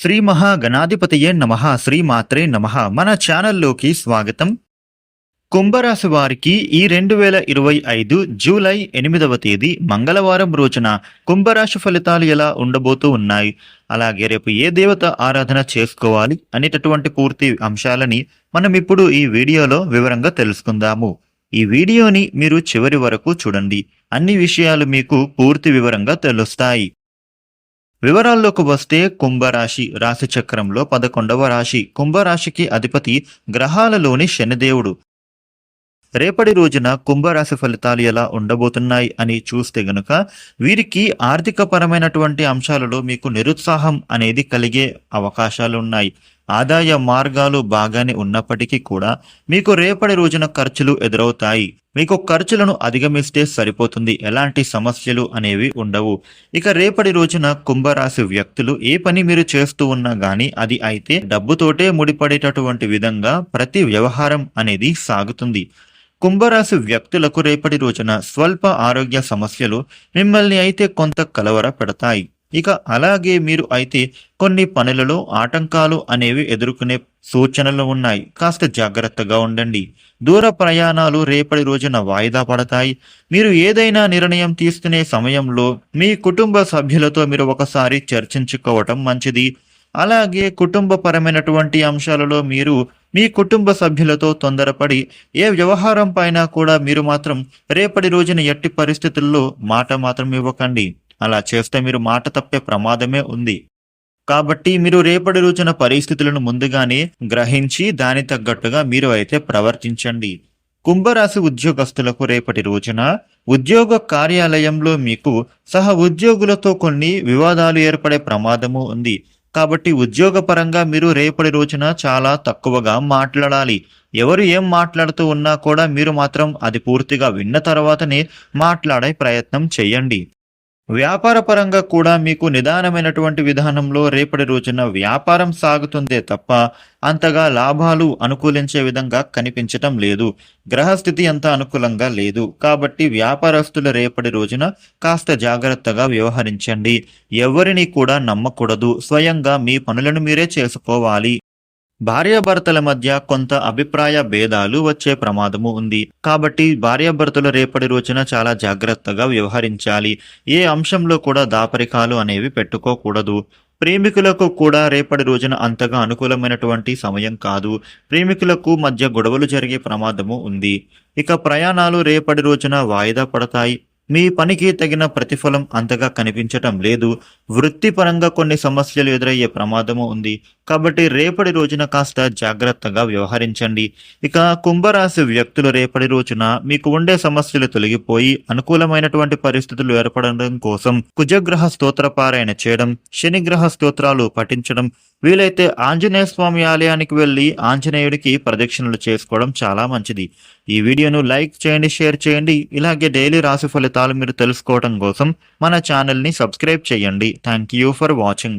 శ్రీ మహాగణాధిపతియే నమ శ్రీ మాత్రే నమ. మన ఛానల్లోకి స్వాగతం. కుంభరాశి వారికి ఈ రెండు వేల ఇరవై ఐదు జూలై ఎనిమిదవ తేదీ మంగళవారం రోజున కుంభరాశి ఫలితాలు ఎలా ఉండబోతూ ఉన్నాయి? అలాగే రేపు ఏ దేవత ఆరాధన చేసుకోవాలి అనేటటువంటి పూర్తి అంశాలని మనం ఇప్పుడు ఈ వీడియోలో వివరంగా తెలుసుకుందాము. ఈ వీడియోని మీరు చివరి వరకు చూడండి. అన్ని విషయాలు మీకు పూర్తి వివరంగా తెలుస్తాయి. వివరాల్లోకి వస్తే కుంభరాశి రాశి చక్రంలో పదకొండవ రాశి. కుంభరాశికి అధిపతి గ్రహాలలోని శనిదేవుడు. రేపటి రోజున కుంభరాశి ఫలితాలు ఎలా ఉండబోతున్నాయి అని చూస్తే గనుక వీరికి ఆర్థిక పరమైనటువంటి అంశాలలో మీకు నిరుత్సాహం అనేది కలిగే అవకాశాలు ఉన్నాయి. ఆదాయ మార్గాలు బాగానే ఉన్నప్పటికీ కూడా మీకు రేపటి రోజున ఖర్చులు ఎదురవుతాయి. మీకు ఖర్చులను అధిగమిస్తే సరిపోతుంది. ఎలాంటి సమస్యలు అనేవి ఉండవు. ఇక రేపటి రోజున కుంభరాశి వ్యక్తులు ఏ పని మీరు చేస్తూ ఉన్నా గానీ అది అయితే డబ్బుతోటే ముడిపడేటటువంటి విధంగా ప్రతి వ్యవహారం అనేది సాగుతుంది. కుంభరాశి వ్యక్తులకు రేపటి రోజున స్వల్ప ఆరోగ్య సమస్యలు మిమ్మల్ని అయితే కొంత కలవర పెడతాయి. ఇక అలాగే మీరు అయితే కొన్ని పనులలో ఆటంకాలు అనేవి ఎదుర్కొనే సూచనలు ఉన్నాయి. కాస్త జాగ్రత్తగా ఉండండి. దూర ప్రయాణాలు రేపటి రోజున వాయిదా పడతాయి. మీరు ఏదైనా నిర్ణయం తీసుకునే సమయంలో మీ కుటుంబ సభ్యులతో మీరు ఒకసారి చర్చించుకోవటం మంచిది. అలాగే కుటుంబపరమైనటువంటి అంశాలలో మీరు మీ కుటుంబ సభ్యులతో తొందరపడి ఏ వ్యవహారం పైన కూడా మీరు మాత్రం రేపటి రోజున ఎట్టి పరిస్థితుల్లో మాట మాత్రం ఇవ్వకండి. అలా చేస్తే మీరు మాట తప్పే ప్రమాదమే ఉంది. కాబట్టి మీరు రేపటి రోజున పరిస్థితులను ముందుగానే గ్రహించి దాని తగ్గట్టుగా మీరు అయితే ప్రవర్తించండి. కుంభరాశి ఉద్యోగస్తులకు రేపటి రోజున ఉద్యోగ కార్యాలయంలో మీకు సహ ఉద్యోగులతో కొన్ని వివాదాలు ఏర్పడే ప్రమాదము ఉంది. కాబట్టి ఉద్యోగపరంగా మీరు రేపటి రోజున చాలా తక్కువగా మాట్లాడాలి. ఎవరు ఏం మాట్లాడుతూ ఉన్నా కూడా మీరు మాత్రం అది పూర్తిగా విన్న తర్వాతనే మాట్లాడే ప్రయత్నం చేయండి. వ్యాపార పరంగా కూడా మీకు నిదానమైనటువంటి విధానంలో రేపటి రోజున వ్యాపారం సాగుతుందే తప్ప అంతగా లాభాలు అనుకూలించే విధంగా కనిపించటం లేదు. గ్రహస్థితి అంత అనుకూలంగా లేదు. కాబట్టి వ్యాపారస్తుల రేపటి రోజున కాస్త జాగ్రత్తగా వ్యవహరించండి. ఎవరిని కూడా నమ్మకూడదు. స్వయంగా మీ పనులను మీరే చేసుకోవాలి. భార్యాభర్తల మధ్య కొంత అభిప్రాయ భేదాలు వచ్చే ప్రమాదము ఉంది. కాబట్టి భార్యాభర్తలు రేపటి రోజున చాలా జాగ్రత్తగా వ్యవహరించాలి. ఏ అంశంలో కూడా దాపరికాలు అనేవి పెట్టుకోకూడదు. ప్రేమికులకు కూడా రేపటి రోజున అంతగా అనుకూలమైనటువంటి సమయం కాదు. ప్రేమికులకు మధ్య గొడవలు జరిగే ప్రమాదము ఉంది. ఇక ప్రయాణాలు రేపటి రోజున వాయిదా పడతాయి. మీ పనికి తగిన ప్రతిఫలం అంతగా కనిపించటం లేదు. వృత్తిపరంగా కొన్ని సమస్యలు ఎదురయ్యే ప్రమాదము ఉంది. కాబట్టి రేపటి రోజున కాస్త జాగ్రత్తగా వ్యవహరించండి. ఇక కుంభరాశి వ్యక్తులు రేపటి రోజున మీకు ఉండే సమస్యలు తొలగిపోయి అనుకూలమైనటువంటి పరిస్థితులు ఏర్పడడం కోసం కుజగ్రహ స్తోత్రపారాయణ చేయడం శనిగ్రహ స్తోత్రాలు పఠించడం వీలైతే ఆంజనేయ స్వామి ఆలయానికి వెళ్ళి ఆంజనేయుడికి ప్రదక్షిణలు చేసుకోవడం చాలా మంచిది. ఈ వీడియోను లైక్ చేయండి షేర్ చేయండి. ఇలాగే డైలీ రాశి ఫలితాలు మీరు తెలుసుకోవడం కోసం మన ఛానల్ని సబ్స్క్రైబ్ చేయండి. Thank you for watching.